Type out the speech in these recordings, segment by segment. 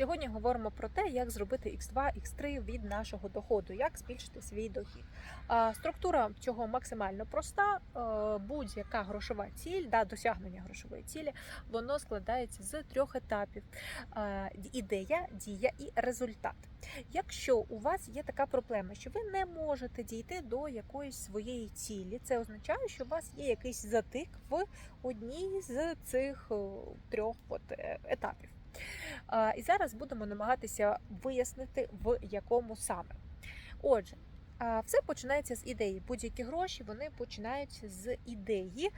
Сьогодні говоримо про те, як зробити X2, X3 від нашого доходу, як збільшити свій дохід. Структура цього максимально проста. Е, Будь-яка грошова ціль, да, досягнення грошової цілі, воно складається з трьох етапів: Е, ідея, дія і результат. Якщо у вас є така проблема, що ви не можете дійти до якоїсь своєї цілі, це означає, що у вас є якийсь затик в одній з цих трьох от, е, етапів. І зараз будемо намагатися вияснити, в якому саме. Отже, все починається з ідеї. Будь-які гроші вони починаються з ідеї.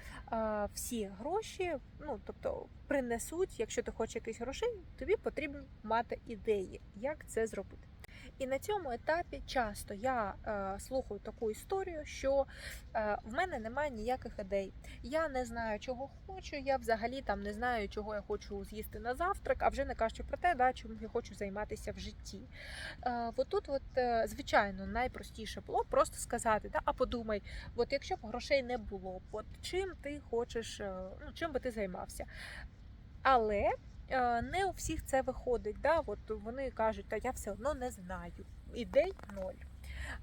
Всі гроші, ну тобто, принесуть, якщо ти хочеш якісь грошей, тобі потрібно мати ідеї, як це зробити. І на цьому етапі часто я е, слухаю таку історію, що е, в мене немає ніяких ідей. Я не знаю, чого хочу. Я взагалі там не знаю, чого я хочу з'їсти на завтрак, а вже не кажучи про те, да, чим я хочу займатися в житті. Е, от тут, от, е, звичайно, найпростіше було просто сказати: да, а подумай, от якщо б грошей не було, от чим ти хочеш, е, ну чим би ти займався. Але не у всіх це виходить. Да? От вони кажуть, та я все одно не знаю. Ідей ноль.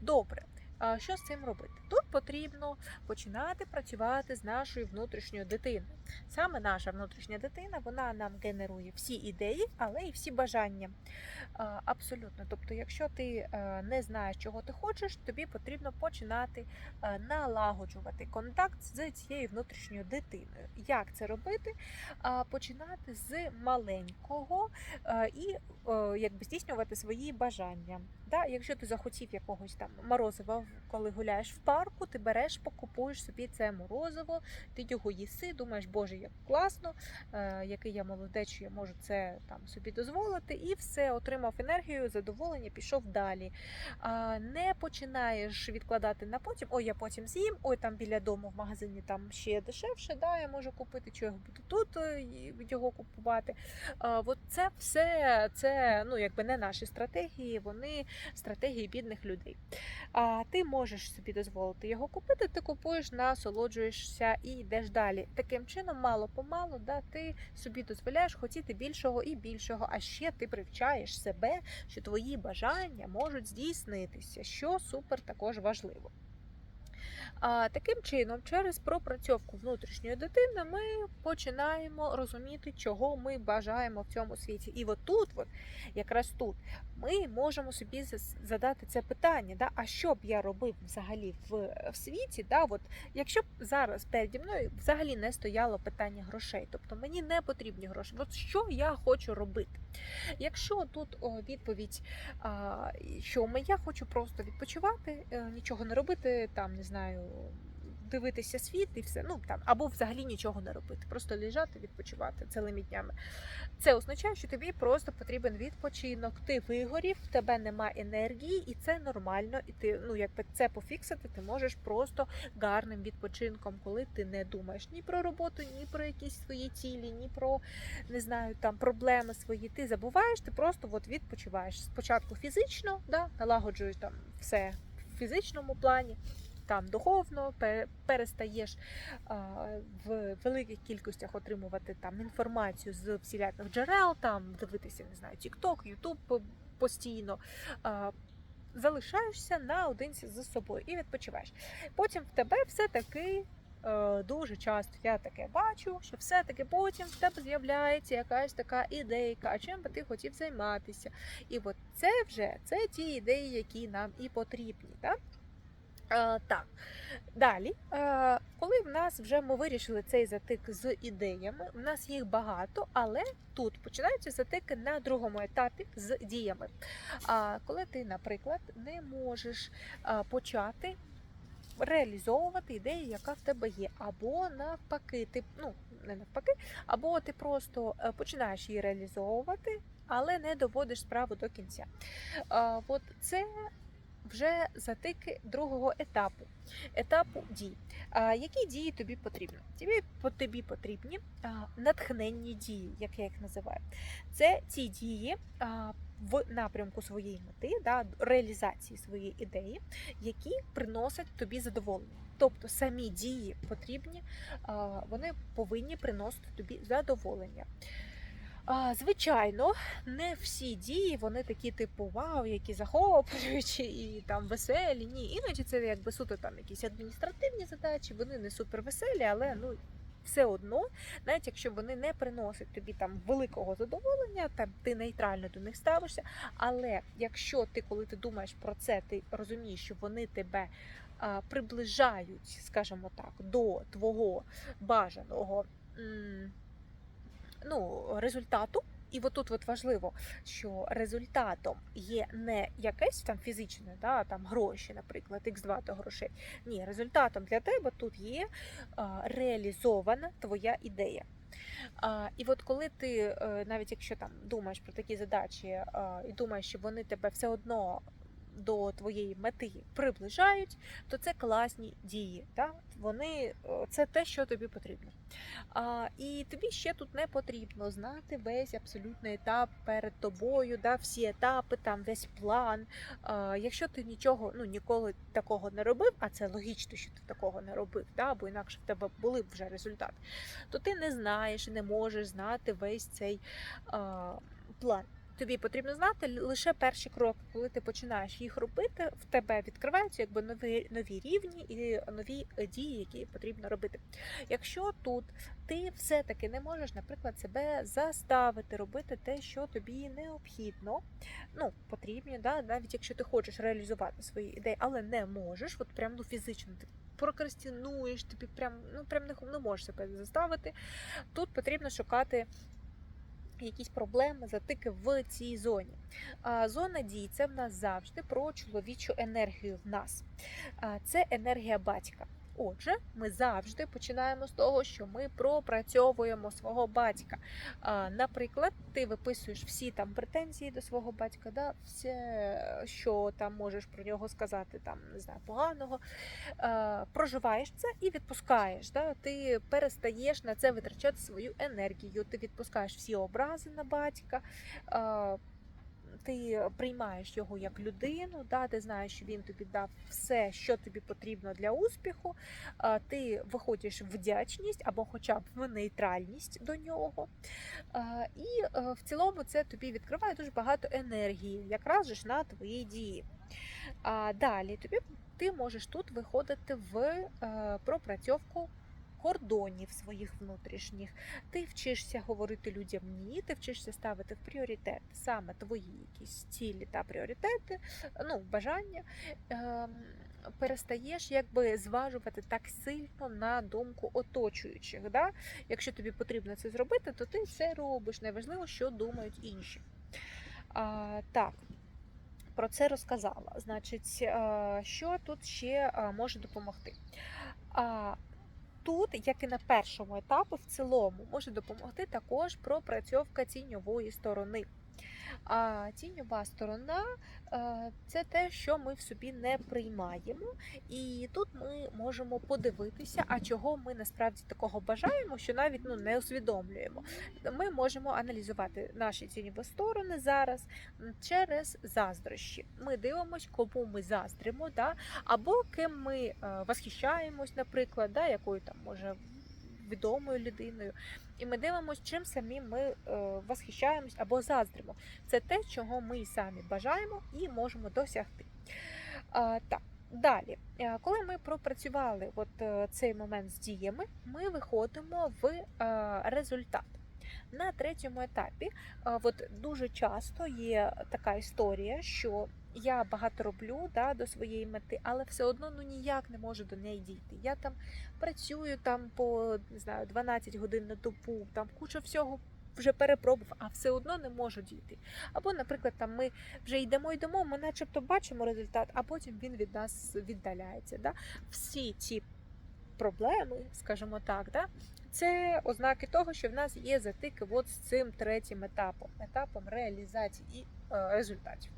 Добре. Що з цим робити? Тут потрібно починати працювати з нашою внутрішньою дитиною. Саме наша внутрішня дитина вона нам генерує всі ідеї, але і всі бажання. Абсолютно. Тобто, якщо ти е, не знаєш, чого ти хочеш, тобі потрібно починати е, налагоджувати контакт з цією внутрішньою дитиною. Як це робити? Починати з маленького е, і якби здійснювати свої бажання. Якщо ти захотів якогось там морозива, коли гуляєш в парку, ти береш, покупуєш собі це морозиво, ти його їси, думаєш, боже, як класно, е, який я молодець, що я можу це там собі дозволити, і все, отримав енергію, задоволення, пішов далі. А, не починаєш відкладати на потім, ой, я потім з'їм, ой, там біля дому в магазині там ще дешевше, да, я можу купити, що я буду тут е, його купувати. А, от це все це ну, якби не наші стратегії, вони стратегії бідних людей. А ти можеш собі дозволити його купити, ти купуєш, насолоджуєшся і йдеш далі. Таким чином, мало помалу, да, ти собі дозволяєш хотіти більшого і більшого, а ще ти привчаєш себе, що твої бажання можуть здійснитися, що супер також важливо. А, Таким чином, через пропрацьовку внутрішньої дитини, ми починаємо розуміти, чого ми бажаємо в цьому світі. І от от, якраз тут, ми можемо собі задати це питання: да, а що б я робив взагалі в, в світі? Да, от, Якщо б зараз переді мною взагалі не стояло питання грошей, тобто мені не потрібні гроші, от що я хочу робити? Якщо тут відповідь, що я хочу просто відпочивати, е, нічого не робити, там не знаю. Дивитися світ і все, ну там або взагалі нічого не робити, просто лежати, відпочивати цілими днями. Це означає, що тобі просто потрібен відпочинок. Ти вигорів, в тебе немає енергії, і це нормально. І ти ну якби це пофіксити, ти можеш просто гарним відпочинком, коли ти не думаєш ні про роботу, ні про якісь свої цілі, ні про не знаю там проблеми свої. Ти забуваєш, ти просто от відпочиваєш спочатку фізично, да, налагоджуєш там все в фізичному плані там духовно, перестаєш в великих кількостях отримувати там інформацію з всіляких джерел, там дивитися, не знаю, TikTok, YouTube постійно. Залишаєшся наодинці з собою і відпочиваєш. Потім в тебе все-таки е, дуже часто я таке бачу, що все-таки потім в тебе з'являється якась така ідейка, чим би ти хотів займатися. І от це вже це ті ідеї, які нам і потрібні. Так? Е, так, далі, е, коли в нас вже ми вирішили цей затик з ідеями, в нас їх багато, але тут починаються затики на другому етапі з діями. Коли ти, наприклад, не можеш е, почати реалізовувати ідею, яка в тебе є, або навпаки, ти ну не навпаки, або ти просто починаєш її реалізовувати, але не доводиш справу до кінця. От це вже затики другого етапу, етапу дій. А, Які дії тобі потрібні? Тобі, тобі потрібні а, натхненні дії, як я їх називаю. Це ці дії а, в напрямку своєї мети, да, реалізації своєї ідеї, які приносять тобі задоволення. Тобто самі дії потрібні, а, вони повинні приносити тобі задоволення. Звичайно, не всі дії вони такі, типу, вау, які захоплюючі і там веселі. Ні, іноді це якби суто там якісь адміністративні задачі, вони не супер веселі, але ну. Все одно, навіть якщо вони не приносять тобі там великого задоволення, там ти нейтрально до них ставишся. Але якщо ти, коли ти думаєш про це, ти розумієш, що вони тебе а, приближають, скажімо так, до твого бажаного м, ну, результату. І отут от важливо, що результатом є не якесь там фізичне, да, там гроші, наприклад, X2 то грошей. Ні, результатом для тебе тут є а, реалізована твоя ідея. А, і от коли ти, е, навіть якщо там думаєш про такі задачі а, і думаєш, що вони тебе все одно до твоєї мети приближають, то це класні дії. Да? Вони е, це те, що тобі потрібно. А, І тобі ще тут не потрібно знати весь абсолютний етап перед тобою, да, всі етапи, там весь план. А, Якщо ти нічого ну, ніколи такого не робив, а це логічно, що ти такого не робив, да, бо інакше в тебе були б вже результати, то ти не знаєш не можеш знати весь цей а, план. Тобі потрібно знати лише перші кроки, коли ти починаєш їх робити, в тебе відкриваються якби нові нові рівні і нові дії, які потрібно робити. Якщо тут ти все-таки не можеш, наприклад, себе заставити робити те, що тобі необхідно, ну потрібно, да, навіть якщо ти хочеш реалізувати свої ідеї, але не можеш, от прям ну фізично ти. Прокрастинуєш, тобі прям ну прям не, не можеш себе заставити. Тут потрібно шукати якісь проблеми, затики в цій зоні. Зона дій це в нас завжди про чоловічу енергію в нас. Це енергія батька. Отже, ми завжди починаємо з того, що ми пропрацьовуємо свого батька. Наприклад, ти виписуєш всі там претензії до свого батька, да, все, що там можеш про нього сказати, там не знаю, поганого. Проживаєш це і відпускаєш. Да? Ти перестаєш на це витрачати свою енергію, ти відпускаєш всі образи на батька ти приймаєш його як людину, да, ти знаєш, що він тобі дав все, що тобі потрібно для успіху, ти виходиш в вдячність або хоча б в нейтральність до нього. І е, в цілому це тобі відкриває дуже багато енергії, якраз ж на твої дії. А далі тобі ти можеш тут виходити в е, пропрацьовку кордонів своїх внутрішніх. Ти вчишся говорити людям ні, ти вчишся ставити в пріоритет саме твої якісь цілі та пріоритети, ну, бажання. Ем, перестаєш якби зважувати так сильно на думку оточуючих. Да? Якщо тобі потрібно це зробити, то ти це робиш. Неважливо, що думають інші. А, Так, про це розказала. Значить, що тут ще може допомогти? А, Тут, як і на першому етапі, в цілому може допомогти також пропрацьовка тіньової сторони. А тіньова сторона е, це те, що ми в собі не приймаємо. І тут ми можемо подивитися, а чого ми насправді такого бажаємо, що навіть ну, не усвідомлюємо. Ми можемо аналізувати наші тіньові сторони зараз через заздрощі. Ми дивимося, кому ми заздримо, да? або ким ми е, восхищаємось, наприклад, да? якою там може відомою людиною. І ми дивимося, чим самі ми е, восхищаємось або заздримо. Це те, чого ми самі бажаємо і можемо досягти. Так. Далі, е, коли ми пропрацювали от е, цей момент з діями, ми виходимо в результат. На третьому етапі от дуже часто є така історія, що я багато роблю да, до своєї мети, але все одно ну ніяк не можу до неї дійти. Я там працюю там по не знаю 12 годин на добу, там куча всього. Вже перепробував, а все одно не можу дійти. Або, наприклад, там ми вже йдемо, йдемо, ми начебто бачимо результат, а потім він від нас віддаляється. Да? Всі ці проблеми, скажімо так, да? це ознаки того, що в нас є затики от з цим третім етапом, етапом реалізації і е, результатів.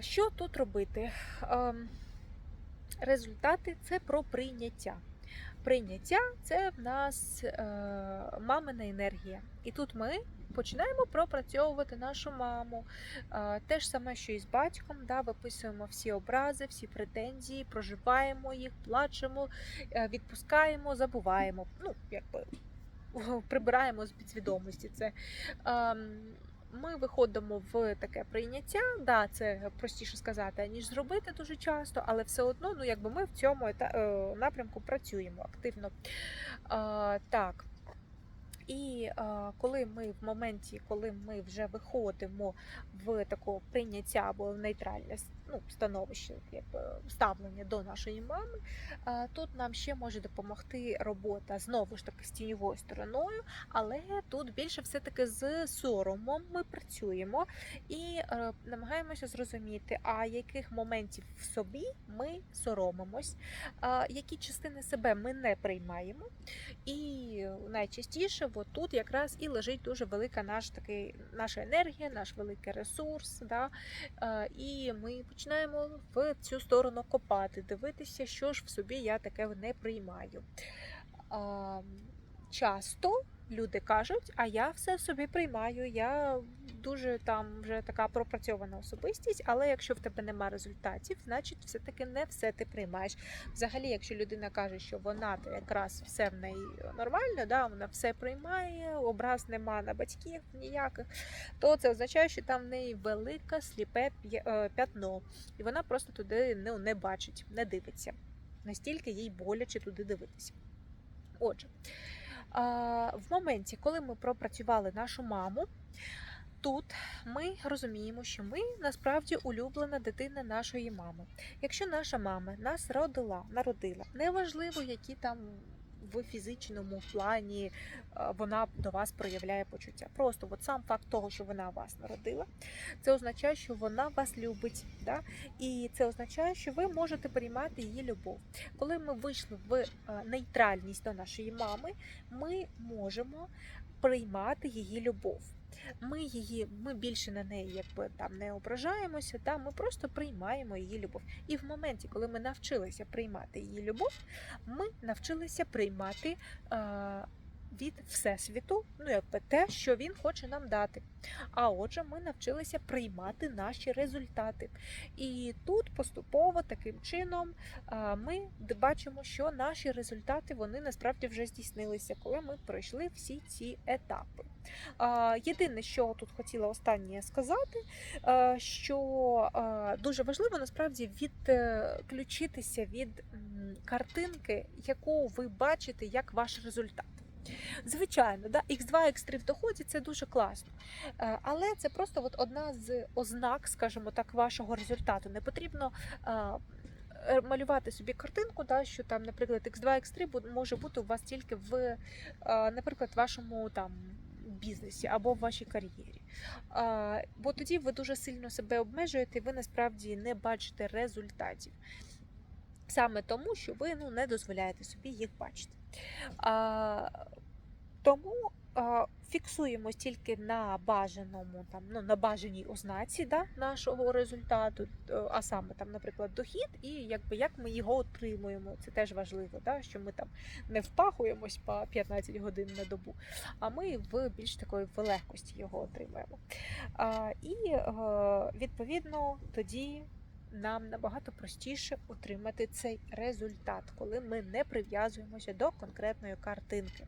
Що тут робити? Результати це про прийняття. Прийняття це в нас е, мамина енергія. І тут ми починаємо пропрацьовувати нашу маму. Те ж саме, що і з батьком, да, виписуємо всі образи, всі претензії, проживаємо їх, плачемо, е, відпускаємо, забуваємо. Ну, якби прибираємо з підсвідомості це. Ем, Ми виходимо в таке прийняття. Да, це простіше сказати, ніж зробити дуже часто, але все одно, ну якби ми в цьому е, напрямку працюємо активно. Так. І е, коли ми в моменті, коли ми вже виходимо в таке прийняття або в нейтральне ну, становище, якби ставлення до нашої мами, е, тут нам ще може допомогти робота знову ж таки з тіньовою стороною, але тут більше все-таки з соромом ми працюємо і е, намагаємося зрозуміти, а яких моментів в собі ми соромимось, які частини себе ми не приймаємо. І найчастіше от тут якраз і лежить дуже велика наш такий, наша енергія, наш великий ресурс. Да? Е, І ми починаємо в цю сторону копати, дивитися, що ж в собі я таке не приймаю. Часто люди кажуть, а я все в собі приймаю, я дуже там вже така пропрацьована особистість, але якщо в тебе нема результатів, значить все-таки не все ти приймаєш. Взагалі, якщо людина каже, що вона то якраз все в неї нормально, да, вона все приймає, образ нема на батьків ніяких, то це означає, що там в неї велике сліпе е, п'ятно, і вона просто туди ну, не бачить, не дивиться. Настільки їй боляче туди дивитися. Отже, в моменті, коли ми пропрацювали нашу маму, тут ми розуміємо, що ми насправді улюблена дитина нашої мами. Якщо наша мама нас родила, народила, неважливо, які там в фізичному плані е, вона до вас проявляє почуття. Просто от сам факт того, що вона вас народила, це означає, що вона вас любить. Да? І це означає, що ви можете приймати її любов. Коли ми вийшли в е, нейтральність до нашої мами, ми можемо приймати її любов. Ми її, ми більше на неї якби там не ображаємося, та ми просто приймаємо її любов. І в моменті, коли ми навчилися приймати її любов, ми навчилися приймати е, від всесвіту, ну якби те, що він хоче нам дати. А отже, ми навчилися приймати наші результати. І тут поступово таким чином ми бачимо, що наші результати вони насправді вже здійснилися, коли ми пройшли всі ці етапи. Єдине, що тут хотіла останнє сказати, що дуже важливо насправді відключитися від картинки, яку ви бачите як ваш результат. Звичайно, да, X2, X3 в доході це дуже класно. Е, Але це просто от одна з ознак, скажімо так, вашого результату. Не потрібно е, е, малювати собі картинку, да, що там, наприклад, X2, X3 може бути у вас тільки в, наприклад, вашому там. Бізнесі або в вашій кар'єрі. Бо тоді ви дуже сильно себе обмежуєте, і ви насправді не бачите результатів. Саме тому, що ви ну, не дозволяєте собі їх бачити. Тому а, фіксуємось тільки на бажаному, там, ну, на бажаній ознаці да, нашого результату, е, а саме, там, наприклад, дохід, і якби, як ми його отримуємо. Це теж важливо, да, що ми там не впахуємось по 15 годин на добу, а ми в більш такої в легкості його отримуємо. А, і е, відповідно тоді. Нам набагато простіше отримати цей результат, коли ми не прив'язуємося до конкретної картинки.